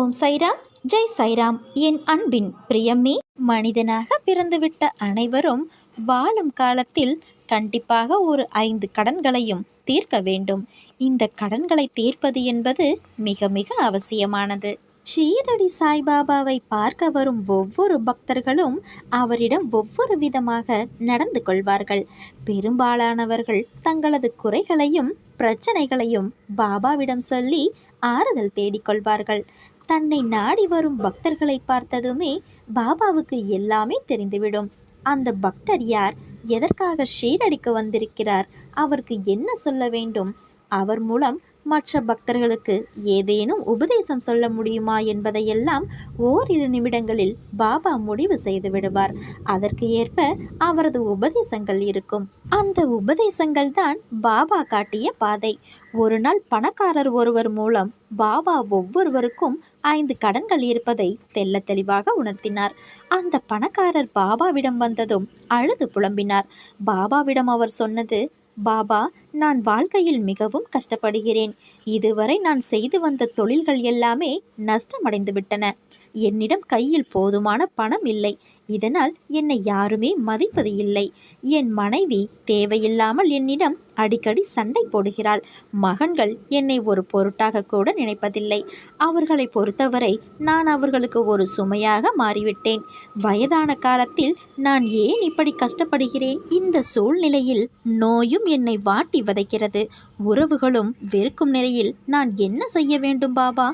ஓம் சைராம் ஜெய் சைராம். என் அன்பின் பிரியமே மனிதனாக பிறந்துவிட்ட அனைவரும் வாழும் காலத்தில் கண்டிப்பாக ஒரு ஐந்து கடன்களையும் தீர்க்க வேண்டும். இந்த கடன்களை தீர்ப்பது என்பது மிக மிக அவசியமானது. ஷீரடி சாய்பாபாவை பார்க்க வரும் ஒவ்வொரு பக்தர்களும் அவரிடம் ஒவ்வொரு விதமாக நடந்து கொள்வார்கள். பெரும்பாலானவர்கள் தங்களது குறைகளையும் பிரச்சனைகளையும் பாபாவிடம் சொல்லி ஆறுதல் தேடிக்கொள்வார்கள் தன்னை நாடி வரும் பக்தர்களை பார்த்ததுமே பாபாவுக்கு எல்லாமே தெரிந்துவிடும். அந்த பக்தர் யார்? எதற்காக ஷீரடிக்க வந்திருக்கிறார்? அவருக்கு என்ன சொல்ல வேண்டும்? அவர் மூலம் மற்ற பக்தர்களுக்கு ஏதேனும் உபதேசம் சொல்ல முடியுமா என்பதையெல்லாம் ஓரிரு நிமிடங்களில் பாபா முடிவு செய்து விடுவார். அதற்கு ஏற்ப அவரது உபதேசங்கள் இருக்கும். அந்த உபதேசங்கள் தான் பாபா காட்டிய பாதை. ஒரு நாள் பணக்காரர் ஒருவர் மூலம் பாபா ஒவ்வொருவருக்கும் ஐந்து கடன்கள் இருப்பதை தெல்ல தெளிவாக உணர்த்தினார். அந்த பணக்காரர் பாபாவிடம் வந்ததும் அழுது புலம்பினார். பாபாவிடம் அவர் சொன்னது பாபா நான் வாழ்க்கையில் மிகவும் கஷ்டப்படுகிறேன். இதுவரை நான் செய்து வந்த தொழில்கள் எல்லாமே நஷ்டமடைந்துவிட்டன என்னிடம் கையில் போதுமான பணம் இல்லை. இதனால் என்னை யாருமே மதிப்பது இல்லை. என் மனைவி தேவையில்லாமல் என்னிடம் அடிக்கடி சண்டை போடுகிறாள். மகன்கள் என்னை ஒரு பொருட்டாக கூட நினைப்பதில்லை. அவர்களை பொறுத்தவரை நான் அவர்களுக்கு ஒரு சுமையாக மாறிவிட்டேன். வயதான காலத்தில் நான் ஏன் இப்படி கஷ்டப்படுகிறேன்? இந்த சூழ்நிலையில் நோயும் என்னை வாட்டி வதைக்கிறது. உறவுகளும் வெறுக்கும் நிலையில் நான் என்ன செய்ய வேண்டும் பாபா?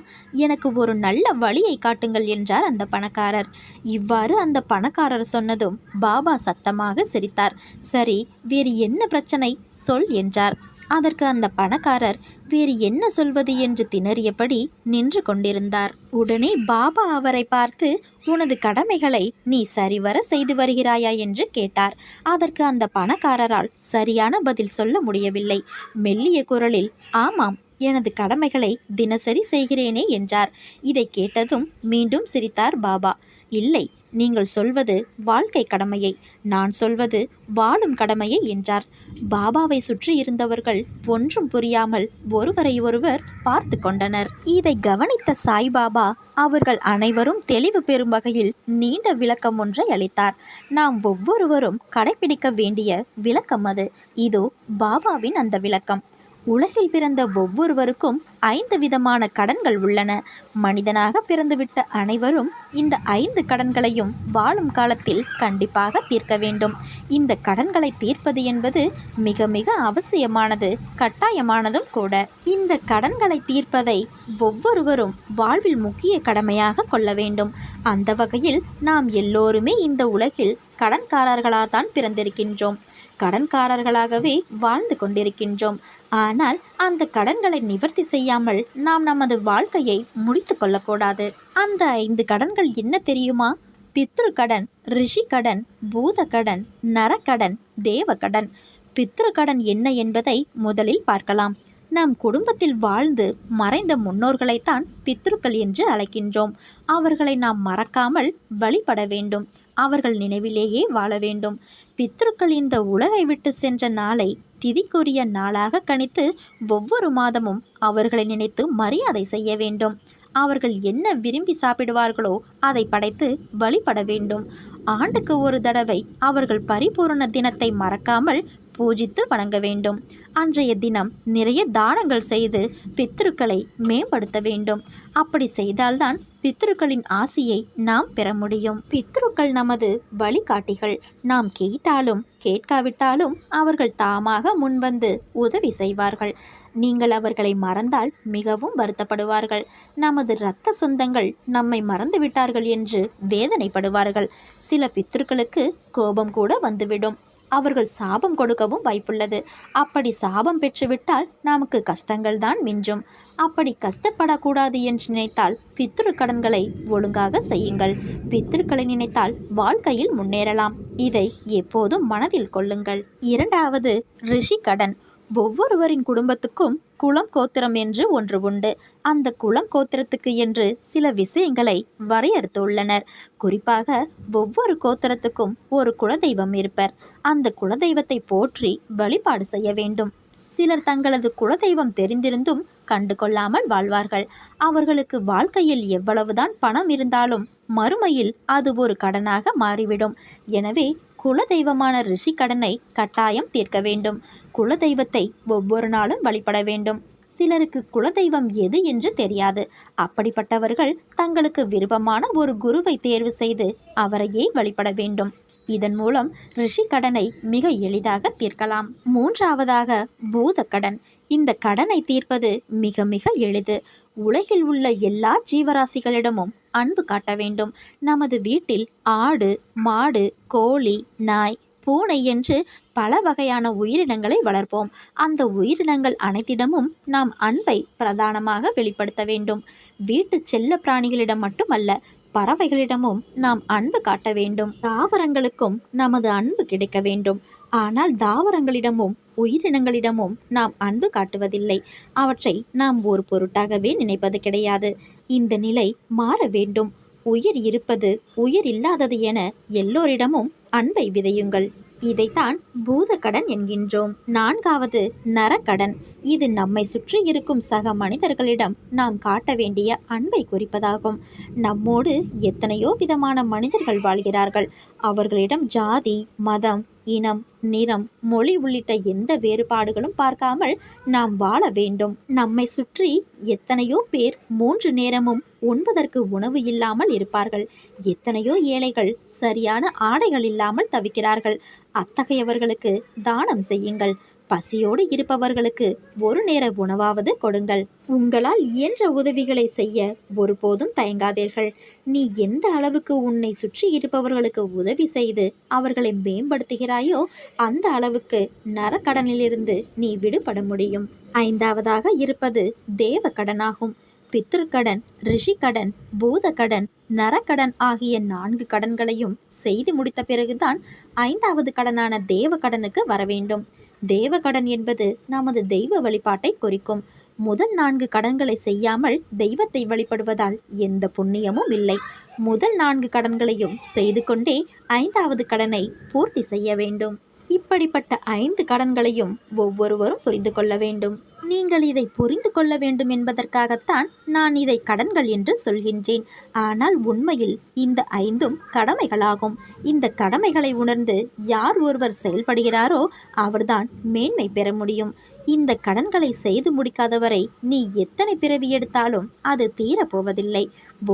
எனக்கு ஒரு நல்ல வழியை காட்டுங்கள் என்றார் அந்த பணக்காரர். இவ்வாறு அந்த பணக்காரர் சொன்னதும் பாபா சத்தமாக சிரித்தார். சரி வேறு என்ன பிரச்சனை? சொல் என்றார். அதற்கு அந்த பணக்காரர் வேறு என்ன சொல்வது? என்று திணறியபடி நின்று கொண்டிருந்தார். உடனே பாபா அவரை பார்த்து உனது கடமைகளை நீ சரிவர செய்து வருகிறாயா? என்று கேட்டார். அதற்கு அந்த பணக்காரரால் சரியான பதில் சொல்ல முடியவில்லை. மெல்லிய குரலில் ஆமாம் எனது கடமைகளை தினசரி செய்கிறேனே என்றார். இதை கேட்டதும் மீண்டும் சிரித்தார் பாபா. இல்லை நீங்கள் சொல்வது வாழ்க்கை கடமையை நான் சொல்வது வாழும் கடமையை என்றார். பாபாவை சுற்றி இருந்தவர்கள் ஒன்றும் புரியாமல் ஒருவரை ஒருவர் பார்த்து கொண்டனர். இதை கவனித்த சாய்பாபா அவர்கள் அனைவரும் தெளிவு பெறும் வகையில் நீண்ட விளக்கம் ஒன்றை அளித்தார். நாம் ஒவ்வொருவரும் கடைபிடிக்க வேண்டிய விளக்கம் அது. இதோ பாபாவின் அந்த விளக்கம். உலகில் பிறந்த ஒவ்வொருவருக்கும் ஐந்து விதமான கடன்கள் உள்ளன. மனிதனாக பிறந்துவிட்ட அனைவரும் இந்த ஐந்து கடன்களையும் வாழும் காலத்தில் கண்டிப்பாக தீர்க்க வேண்டும். இந்த கடன்களை தீர்ப்பது என்பது மிக மிக அவசியமானது கட்டாயமானதும் கூட. இந்த கடன்களை தீர்ப்பதை ஒவ்வொருவரும் வாழ்வில் முக்கிய கடமையாக கொள்ள வேண்டும். அந்த வகையில் நாம் எல்லோருமே இந்த உலகில் கடன்காரர்களாக தான் பிறந்திருக்கின்றோம். கடன்காரர்களாகவே வாழ்ந்து கொண்டிருக்கின்றோம். ஆனால் அந்த கடன்களை நிவர்த்தி செய்யாமல் நாம் நமது வாழ்க்கையை முடித்து கொள்ளக்கூடாது. அந்த ஐந்து கடன்கள் என்ன தெரியுமா? பித்ரு கடன் ரிஷி கடன் பூத கடன் நரக்கடன் தேவ கடன். பித்ரு கடன் என்ன என்பதை முதலில் பார்க்கலாம். நம் குடும்பத்தில் வாழ்ந்து மறைந்த முன்னோர்களைத்தான் பித்ருக்கள் என்று அழைக்கின்றோம். அவர்களை நாம் மறக்காமல் வழிபட வேண்டும். அவர்கள் நினைவிலேயே வாழ வேண்டும். பித்ருக்கள் இந்த உலகை விட்டு சென்ற நாளை திதிக்குரிய நாளாக கணித்து ஒவ்வொரு மாதமும் அவர்களை நினைத்து மரியாதை செய்ய வேண்டும். அவர்கள் என்ன விரும்பி சாப்பிடுவார்களோ அதை படைத்து வழிபட வேண்டும். ஆண்டுக்கு ஒரு தடவை அவர்கள் பரிபூரண தினத்தை மறக்காமல் பூஜித்து வணங்க வேண்டும். அன்றைய தினம் நிறைய தானங்கள் செய்து பித்ருக்களை மேம்படுத்த வேண்டும். அப்படி செய்தால்தான் பித்ருக்களின் ஆசையை நாம் பெற முடியும். பித்ருக்கள் நமது வழிகாட்டிகள். நாம் கேட்டாலும் கேட்காவிட்டாலும் அவர்கள் தாமாக முன்வந்து உதவி செய்வார்கள். நீங்கள் அவர்களை மறந்தால் மிகவும் வருத்தப்படுவார்கள். நமது இரத்த சொந்தங்கள் நம்மை மறந்துவிட்டார்கள் என்று வேதனைப்படுவார்கள். சில பித்ருக்களுக்கு கோபம் கூட வந்துவிடும். அவர்கள் சாபம் கொடுக்கவும் வாய்ப்புள்ளது. அப்படி சாபம் பெற்றுவிட்டால் நமக்கு கஷ்டங்கள் தான் மிஞ்சும். அப்படி கஷ்டப்படக்கூடாது என்று நினைத்தால் பித்ரு கடன்களை ஒழுங்காக செய்யுங்கள். பித்ருக்களை நினைத்தால் வாழ்க்கையில் முன்னேறலாம். இதை எப்போதும் மனதில் கொள்ளுங்கள். இரண்டாவது ரிஷி கடன். ஒவ்வொருவரின் குடும்பத்துக்கும் குளம் கோத்திரம் என்று ஒன்று உண்டு. அந்த குளம் கோத்திரத்துக்கு என்று சில விஷயங்களை வரையறுத்துள்ளனர். குறிப்பாக ஒவ்வொரு கோத்திரத்துக்கும் ஒரு குலதெய்வம் இருப்பர். அந்த குலதெய்வத்தை போற்றி வழிபாடு செய்ய வேண்டும். சிலர் தங்களது குலதெய்வம் தெரிந்திருந்தும் கண்டு கொள்ளாமல் வாழ்வார்கள். அவர்களுக்கு வாழ்க்கையில் எவ்வளவுதான் பணம் இருந்தாலும் மறுமையில் அது ஒரு கடனாக மாறிவிடும். எனவே குலதெய்வமான ரிஷி கடனை கட்டாயம் தீர்க்க வேண்டும். குலதெய்வத்தை ஒவ்வொரு நாளும் வழிபட வேண்டும். சிலருக்கு குலதெய்வம் எது என்று தெரியாது. அப்படிப்பட்டவர்கள் தங்களுக்கு விருப்பமான ஒரு குருவை தேர்வு செய்து அவரையே வழிபட வேண்டும். இதன் மூலம் ரிஷி கடனை மிக எளிதாக தீர்க்கலாம். மூன்றாவதாக பூத கடன் இந்த கடனை தீர்ப்பது மிக மிக எளிது. உலகில் உள்ள எல்லா ஜீவராசிகளிடமும் அன்பு காட்ட வேண்டும். நமது வீட்டில் ஆடு மாடு கோழி நாய் பூனை என்று பல வகையான உயிரினங்களை வளர்ப்போம். அந்த உயிரினங்கள் அனைத்திடமும் நாம் அன்பை பிரதானமாக வெளிப்படுத்த வேண்டும். வீட்டு செல்ல பிராணிகளிடம் மட்டுமல்ல பறவைகளிடமும் நாம் அன்பு காட்ட வேண்டும். தாவரங்களுக்கும் நமது அன்பு கிடைக்க வேண்டும். ஆனால் தாவரங்களிடமும் உயிரினங்களிடமும் நாம் அன்பு காட்டுவதில்லை. அவற்றை நாம் ஒரு பொருட்டாகவே நினைப்பது கிடையாது. இந்த நிலை மாற வேண்டும். உயிர் இருப்பது உயிர் இல்லாதது என எல்லோரிடமும் அன்பை விதையுங்கள். இதைத்தான் பூதக்கடன் என்கின்றோம். நான்காவது நரக்கடன். இது நம்மை சுற்றி இருக்கும் சக மனிதர்களிடம் நாம் காட்ட வேண்டிய அன்பை குறிப்பதாகும். நம்மோடு எத்தனையோ விதமான மனிதர்கள் வாழ்கிறார்கள். அவர்களிடம் ஜாதி மதம் இனம் நிறம் மொழி உள்ளிட்ட எந்த வேறுபாடுகளும் பார்க்காமல் நாம் வாழ வேண்டும். நம்மை சுற்றி எத்தனையோ பேர் மூன்று நேரமும் உண்பதற்கு உணவு இல்லாமல் இருப்பார்கள். எத்தனையோ ஏழைகள் சரியான ஆடைகள் இல்லாமல் தவிக்கிறார்கள். அத்தகையவர்களுக்கு தானம் செய்யுங்கள். பசியோடு இருப்பவர்களுக்கு ஒரு நேர உணவாவது கொடுங்கள். உங்களால் இயன்ற உதவிகளை செய்ய ஒருபோதும் தயங்காதீர்கள். நீ எந்த அளவுக்கு உன்னை சுற்றி இருப்பவர்களுக்கு உதவி செய்து அவர்களை மேம்படுத்துகிறாயோ அந்த அளவுக்கு நரக்கடனிலிருந்து நீ விடுபட முடியும். ஐந்தாவதாக இருப்பது தேவ கடனாகும் பித்ருக்கடன் ரிஷிக்கடன் பூதக்கடன் நரக்கடன் ஆகிய நான்கு கடன்களையும் செய்து முடித்த பிறகுதான் ஐந்தாவது கடனான தேவ கடனுக்கு வர வேண்டும் தேவகடன் என்பது நமது தெய்வ வழிபாட்டை குறிக்கும். முதல் நான்கு கடன்களை செய்யாமல் தெய்வத்தை வழிபடுவதால் எந்த புண்ணியமும் இல்லை. முதல் நான்கு கடன்களையும் செய்து கொண்டே ஐந்தாவது கடனை பூர்த்தி செய்ய வேண்டும். இப்படிப்பட்ட ஐந்து கடன்களையும் ஒவ்வொருவரும் புரிந்து கொள்ள வேண்டும். நீங்கள் இதை புரிந்து கொள்ள வேண்டும் என்பதற்காகத்தான் நான் இதை கடன்கள் என்று சொல்கின்றேன். ஆனால் உண்மையில் இந்த ஐந்தும் கடமைகளாகும். இந்த கடமைகளை உணர்ந்து யார் ஒருவர் செயல்படுகிறாரோ அவர்தான் மேன்மை பெற முடியும். இந்த கடன்களை செய்து முடிக்காதவரை நீ எத்தனை பிறவி எடுத்தாலும் அது தீரப்போவதில்லை.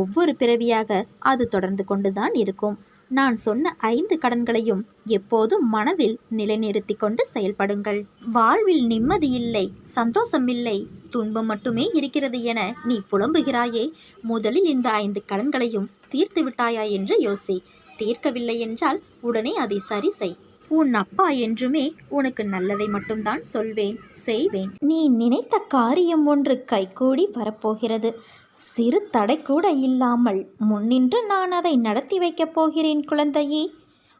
ஒவ்வொரு பிறவியாக அது தொடர்ந்து கொண்டுதான் இருக்கும். நான் சொன்ன ஐந்து கடன்களையும் எப்போதும் மனதில் நிலைநிறுத்தி கொண்டு செயல்படுங்கள். வாழ்வில் நிம்மதி இல்லை சந்தோஷமில்லை துன்பம் மட்டுமே இருக்கிறது என நீ புலம்புகிறாயே. முதலில் இந்த ஐந்து கடன்களையும் தீர்த்து விட்டாயா என்று யோசி. தீர்க்கவில்லை என்றால் உடனே அதை சரி செய். உன் அப்பா என்றுமே உனக்கு நல்லதை மட்டும்தான் சொல்வேன் செய்வேன். நீ நினைத்த காரியம் ஒன்று கைகூடி வரப்போகிறது. சிறு தடை கூட இல்லாமல் முன்னின்று நான் அதை நடத்தி வைக்கப் போகிறேன் குழந்தையே.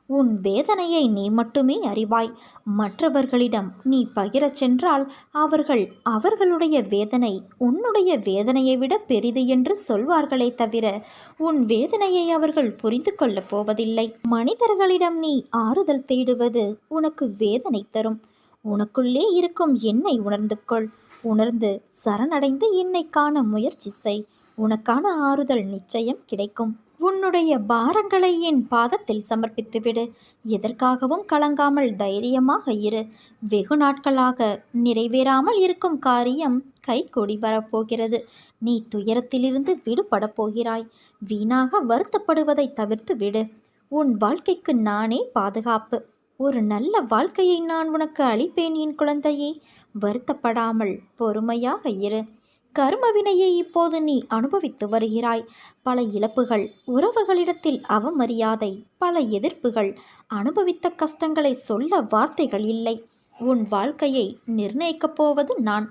உன் வேதனையை நீ மட்டுமே அறிவாய். மற்றவர்களிடம் நீ பகிரச் சென்றால் அவர்கள் அவர்களுடைய வேதனை உன்னுடைய வேதனையை விட பெரிது என்று சொல்வார்களே தவிர உன் வேதனையை அவர்கள் புரிந்து கொள்ளப் போவதில்லை. மனிதர்களிடம் நீ ஆறுதல் தேடுவது உனக்கு வேதனை தரும். உனக்குள்ளே இருக்கும் என்னை உணர்ந்து கொள். உணர்ந்து சரணடைந்து என்னை காண முயற்சி செய். உனக்கான ஆறுதல் நிச்சயம் கிடைக்கும். உன்னுடைய பாரங்களை என் பாதத்தில் சமர்ப்பித்துவிடு. எதற்காகவும் கலங்காமல் தைரியமாக இரு. வெகு நாட்களாக நிறைவேறாமல் இருக்கும் காரியம் கைகூடி வரப்போகிறது. நீ துயரத்திலிருந்து விடுபடப் போகிறாய். வீணாக வருத்தப்படுவதை தவிர்த்து விடு. உன் வாழ்க்கைக்கு நானே பாதுகாப்பு. ஒரு நல்ல வாழ்க்கையை நான் உனக்கு அளிப்பேன் என் குழந்தையே. வருத்தப்படாமல் பொறுமையாக இரு. கர்மவினையை இப்போது நீ அனுபவித்து வருகிறாய். பல இழப்புகள் உறவுகளிடத்தில் அவமரியாதை பல எதிர்ப்புகள் அனுபவித்த கஷ்டங்களை சொல்ல வார்த்தைகள் இல்லை. உன் வாழ்க்கையை நிர்ணயிக்கப் போவது நான்.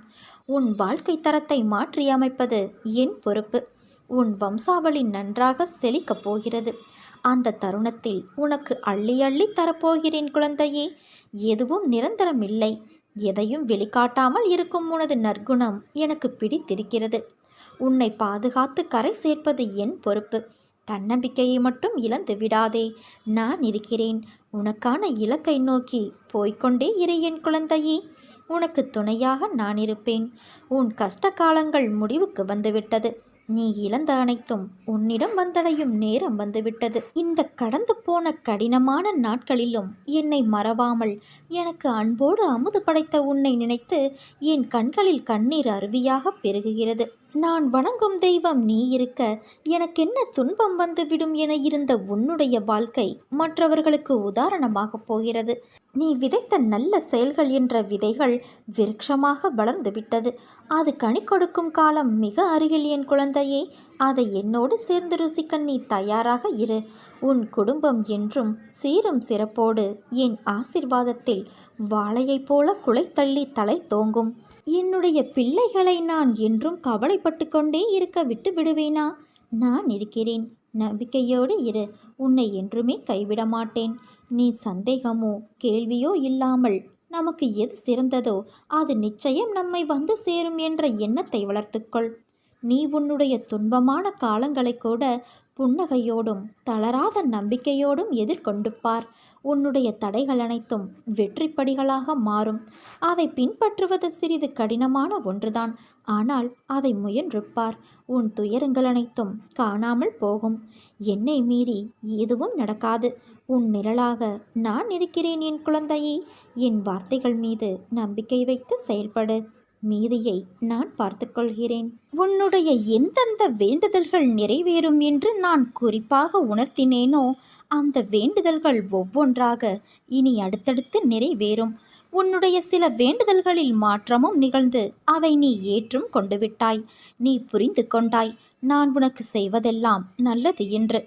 உன் வாழ்க்கை தரத்தை மாற்றியமைப்பது என் பொறுப்பு. உன் வம்சாவளி நன்றாக செழிக்கப் போகிறது. அந்த தருணத்தில் உனக்கு அள்ளி அள்ளி தரப்போகிறேன் குழந்தையே. எதுவும் நிரந்தரம் இல்லை எதையும் வெளிக்காட்டாமல் இருக்கும் உனது நற்குணம் எனக்கு பிடித்திருக்கிறது. உன்னை பாதுகாத்து கரை சேர்ப்பது என் பொறுப்பு. தன்னம்பிக்கையை மட்டும் இழந்து விடாதே. நான் இருக்கிறேன். உனக்கான இலக்கை நோக்கி போய்கொண்டே இரு என் குழந்தையே. உனக்கு துணையாக நான் இருப்பேன். உன் கஷ்ட காலங்கள் முடிவுக்கு வந்துவிட்டது. நீ இழந்த அனைத்தும் உன்னிடம் வந்தடையும் நேரம் வந்துவிட்டது. இந்த கடந்து போன கடினமான நாட்களிலும் என்னை மறவாமல் எனக்கு அன்போடு அமுது படைத்த உன்னை நினைத்து என் கண்களில் கண்ணீர் அருவியாக பெருகுகிறது. நான் வணங்கும் தெய்வம் நீ இருக்க எனக்கென்ன துன்பம் வந்துவிடும் என இருந்த உன்னுடைய வாழ்க்கை மற்றவர்களுக்கு உதாரணமாகப் போகிறது. நீ விதைத்த நல்ல செயல்கள் என்ற விதைகள் விருட்சமாக வளர்ந்து விட்டது. அது கனி கொடுக்கும் காலம் மிக அருகில் என் குழந்தையே அதை என்னோடு சேர்ந்து ருசிக்க நீ தயாராக இரு. உன் குடும்பம் என்றும் சீரும் சிறப்போடு என் ஆசிர்வாதத்தில் வாழையைப் போல குலைத்தள்ளி தலை தோங்கும். என்னுடைய பிள்ளைகளை நான் என்றும் கவலைப்பட்டு கொண்டே இருக்க விட்டு விடுவேனா? நான் இருக்கிறேன். நம்பிக்கையோடு இரு உன்னை என்றுமே கைவிட மாட்டேன் நீ சந்தேகமோ கேள்வியோ இல்லாமல் நமக்கு எது சிறந்ததோ அது நிச்சயம் நம்மை வந்து சேரும் என்ற எண்ணத்தை வளர்த்துக்கொள். நீ உன்னுடைய துன்பமான காலங்களை கூட புன்னகையோடும் தளராத நம்பிக்கையோடும் எதிர்கொண்டு பார் உன்னுடைய தடைகள் அனைத்தும் வெற்றிப்படிகளாக மாறும். அதை பின்பற்றுவது சிறிது கடினமான ஒன்றுதான். ஆனால் அதை முயன்றுப்பார். உன் துயரங்கள் அனைத்தும் காணாமல் போகும். என்னை மீறி எதுவும் நடக்காது. உன் நிழலாக நான் இருக்கிறேன் என் குழந்தையே. என் வார்த்தைகள் மீது நம்பிக்கை வைத்து செயல்படு. மீதியை நான் பார்த்துக்கொள்கிறேன் உன்னுடைய எந்தெந்த வேண்டுதல்கள் நிறைவேறும் என்று நான் குறிப்பாக உணர்த்தினேனோ அந்த வேண்டுதல்கள் ஒவ்வொன்றாக இனி அடுத்தடுத்து நிறைவேறும். உன்னுடைய சில வேண்டுதல்களில் மாற்றமும் நிகழ்ந்து அதை நீ ஏற்றும் கொண்டு விட்டாய் நீ புரிந்து கொண்டாய் நான் உனக்கு செய்வதெல்லாம் நல்லது என்று.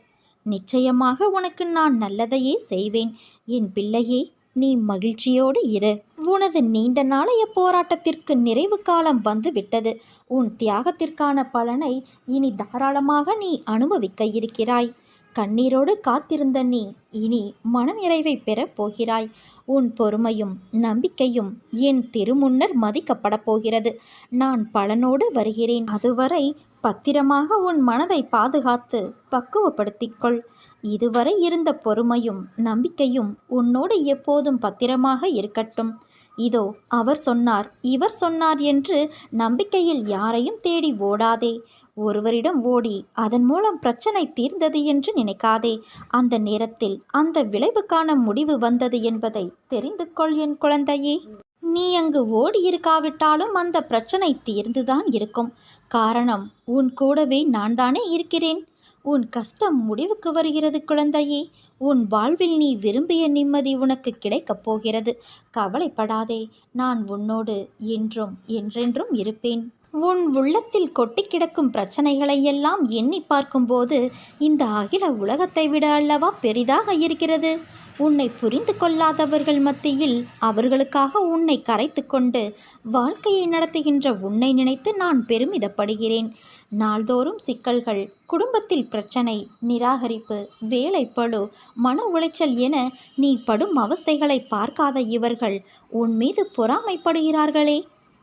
நிச்சயமாக உனக்கு நான் நல்லதையே செய்வேன். என் பிள்ளையே நீ மகிழ்ச்சியோடு இரு. உனது நீண்ட நாளைய போராட்டத்திற்கு நிறைவு காலம் வந்து விட்டது உன் தியாகத்திற்கான பலனை இனி தாராளமாக நீ அனுபவிக்க இருக்கிறாய். கண்ணீரோடு காத்திருந்த நீ இனி மனநிறைவை பெறப் போகிறாய். உன் பொறுமையும் நம்பிக்கையும் என் திருமுன்னர் மதிக்கப்படப் போகிறது. நான் பலனோடு வருகிறேன். அதுவரை பத்திரமாக உன் மனதை பாதுகாத்து பக்குவப்படுத்திக்கொள் இதுவரை இருந்த பொறுமையும் நம்பிக்கையும் உன்னோடு எப்போதும் பத்திரமாக இருக்கட்டும். இதோ அவர் சொன்னார் இவர் சொன்னார் என்று நம்பிக்கையில் யாரையும் தேடி ஓடாதே. ஒருவரிடம் ஓடி அதன் மூலம் பிரச்சனை தீர்ந்தது என்று நினைக்காதே. அந்த நேரத்தில் அந்த விளைவுக்கான முடிவு வந்தது என்பதை தெரிந்து கொள் என் குழந்தையே. நீ அங்கு ஓடி இருக்காவிட்டாலும் அந்த பிரச்சனை தீர்ந்துதான் இருக்கும். காரணம் உன் கூடவே நான் தானே இருக்கிறேன். உன் கஷ்டம் முடிவுக்கு வருகிறது குழந்தையே. உன் வாழ்வில் நீ விரும்பிய நிம்மதி உனக்கு கிடைக்கப் போகிறது. கவலைப்படாதே நான் உன்னோடு என்றும் என்றென்றும் இருப்பேன். உன் உள்ளத்தில் கொட்டி கிடக்கும் பிரச்சனைகளை எல்லாம் எண்ணி பார்க்கும்போது இந்த அகில உலகத்தை விட அல்லவா பெரிதாக இருக்கிறது? உன்னை புரிந்து கொள்ளாதவர்கள் மத்தியில் அவர்களுக்காக உன்னை கரைத்து கொண்டு வாழ்க்கையை நடத்துகின்ற உன்னை நினைத்து நான் பெருமிதப்படுகிறேன். நாள்தோறும் சிக்கல்கள் குடும்பத்தில் பிரச்சனை நிராகரிப்பு வேலைப்பழு மன உளைச்சல் என நீ படும் அவஸ்தைகளை பார்க்காத இவர்கள் உன் மீது பொறாமைப்படுகிறார்களே.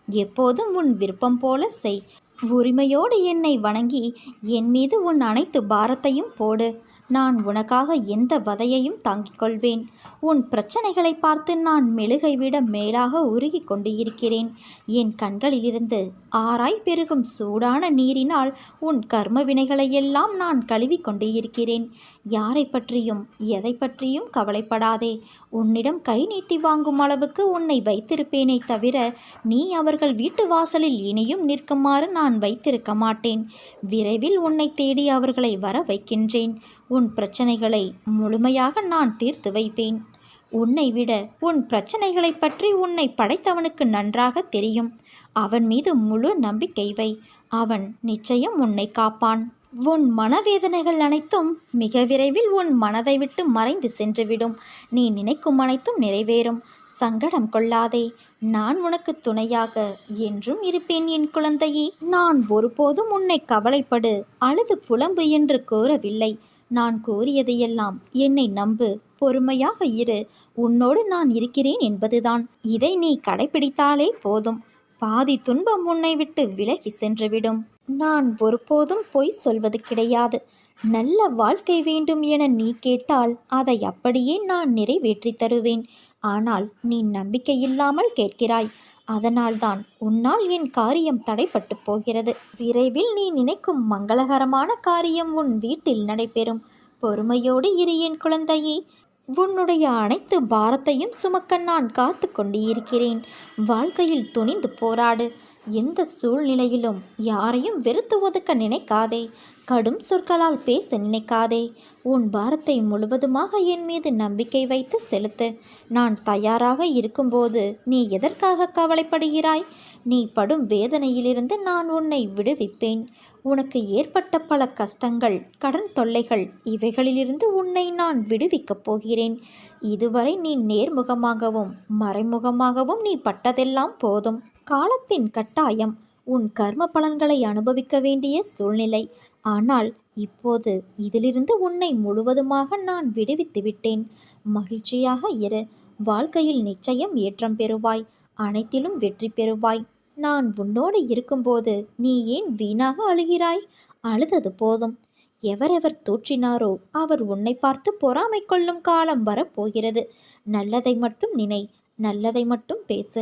எப்போதும் உன் விருப்பம் போல செய். உரிமையோடு என்னை வணங்கி என் மீது உன் அனைத்து பாரத்தையும் போடு. நான் உனக்காக எந்த வதையையும் தாங்கிக் கொள்வேன். உன் பிரச்சனைகளை பார்த்து நான் மெழுகை விட மேலாக உருகி கொண்டு இருக்கிறேன் என் கண்களிலிருந்து ஆராய் பெருகும் சூடான நீரினால் உன் கர்ம வினைகளையெல்லாம் நான் கழுவி கொண்டு இருக்கிறேன் யாரை பற்றியும் எதை பற்றியும் கவலைப்படாதே. உன்னிடம் கை நீட்டி வாங்கும் அளவுக்கு உன்னை வைத்திருப்பேனே தவிர நீ அவர்கள் வீட்டு வாசலில் இனியும் நிற்குமாறு நான் வைத்திருக்க மாட்டேன். விரைவில் உன்னை தேடி அவர்களை வர வைக்கின்றேன் உன் பிரச்சனைகளை முழுமையாக நான் தீர்த்து வைப்பேன். உன்னை விட உன் பிரச்சனைகளை பற்றி உன்னை படைத்தவனுக்கு நன்றாக தெரியும். அவன் மீது முழு நம்பிக்கை வை. அவன் நிச்சயம் உன்னை காப்பான். உன் மனவேதனைகள் அனைத்தும் மிக விரைவில் உன் மனதை விட்டு மறைந்து சென்றுவிடும். நீ நினைக்கும் அனைத்தும் நிறைவேறும். சங்கடம் கொள்ளாதே. நான் உனக்கு துணையாக என்றும் இருப்பேன் என் குழந்தையே. நான் ஒருபோதும் உன்னை கவலைப்படு. அழுது புலம்பு என்று கூறவில்லை. நான் கூறியதையெல்லாம் என்னை நம்பு. பொறுமையாக இரு. உன்னோடு நான் இருக்கிறேன் என்பதுதான். இதை நீ கடைபிடித்தாலே போதும். பாதி துன்பம் உன்னை விட்டு விலகி சென்றுவிடும். நான் ஒருபோதும் பொய் சொல்வது கிடையாது. நல்ல வாழ்க்கை வேண்டும் என நீ கேட்டால் அதை அப்படியே நான் நிறைவேற்றி தருவேன். ஆனால் நீ நம்பிக்கை இல்லாமல் கேட்கிறாய். அதனால்தான் உன்னால் என் காரியம் தடைப்பட்டு போகிறது. விரைவில் நீ நினைக்கும் மங்களகரமான காரியம் உன் வீட்டில் நடைபெறும். பொறுமையோடு இரு என் குழந்தையே. உன்னுடைய அனைத்து பாரத்தையும் சுமக்க நான் காத்து கொண்டு இருக்கிறேன் வாழ்க்கையில் துணிந்து போராடு. எந்த சூழ்நிலையிலும் யாரையும் வெறுத்து ஒதுக்க நினைக்காதே. கடும் சொற்களால் பேச நினைக்காதே. உன் பாரத்தை முழுவதுமாக என் மீது நம்பிக்கை வைத்து செலுத்து. நான் தயாராக இருக்கும்போது நீ எதற்காக கவலைப்படுகிறாய்? நீ படும் வேதனையிலிருந்து நான் உன்னை விடுவிப்பேன். உனக்கு ஏற்பட்ட பல கஷ்டங்கள் கடன் தொல்லைகள் இவைகளிலிருந்து உன்னை நான் விடுவிக்கப் போகிறேன். இதுவரை நீ நேர்முகமாகவும் மறைமுகமாகவும் நீ பட்டதெல்லாம் போதும். காலத்தின் கட்டாயம் உன் கர்ம பலன்களை அனுபவிக்க வேண்டிய சூழ்நிலை. ஆனால் இப்போது இதிலிருந்து உன்னை முழுவதுமாக நான் விடுவித்து விட்டேன். மகிழ்ச்சியாக இரு. வாழ்க்கையில் நிச்சயம் ஏற்றம் பெறுவாய். அனைத்திலும் வெற்றி பெறுவாய். நான் உன்னோடு இருக்கும்போது நீ ஏன் வீணாக அழுகிறாய்? அழுதது போதும். எவரெவர் தூற்றினாரோ அவர் உன்னை பார்த்து பொறாமை கொள்ளும் காலம் வரப்போகிறது. நல்லதை மட்டும் நினை. நல்லதை மட்டும் பேசு.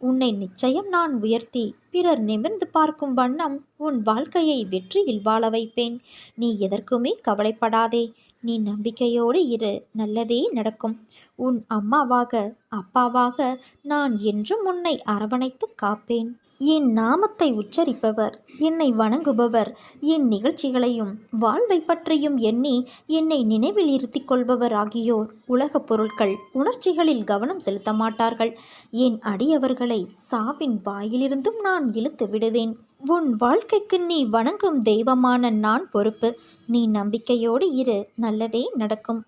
உன்னை நிச்சயம் நான் உயர்த்தி பிறர் நிமிர்ந்து பார்க்கும் வண்ணம் உன் வாழ்க்கையை வெற்றியில் வாழ வைப்பேன். நீ எதற்குமே கவலைப்படாதே நீ நம்பிக்கையோடு இரு நல்லதே நடக்கும். உன் அம்மாவாக அப்பாவாக நான் என்றும் உன்னை அரவணைத்து காப்பேன். என் நாமத்தை உச்சரிப்பவர் என்னை வணங்குபவர் என் நிகழ்ச்சிகளையும் வாழ்வை பற்றியும் எண்ணி என்னை நினைவில் இருத்தி கொள்பவர் ஆகியோர் உலகப் பொருட்கள் உணர்ச்சிகளில் கவனம் செலுத்த மாட்டார்கள். என் அடியவர்களை சாவின் வாயிலிருந்தும் நான் இழுத்து விடுவேன். உன் வாழ்க்கைக்கு நீ வணங்கும் தெய்வமான நான் பொறுப்பு. நீ நம்பிக்கையோடு இரு நல்லதே நடக்கும்.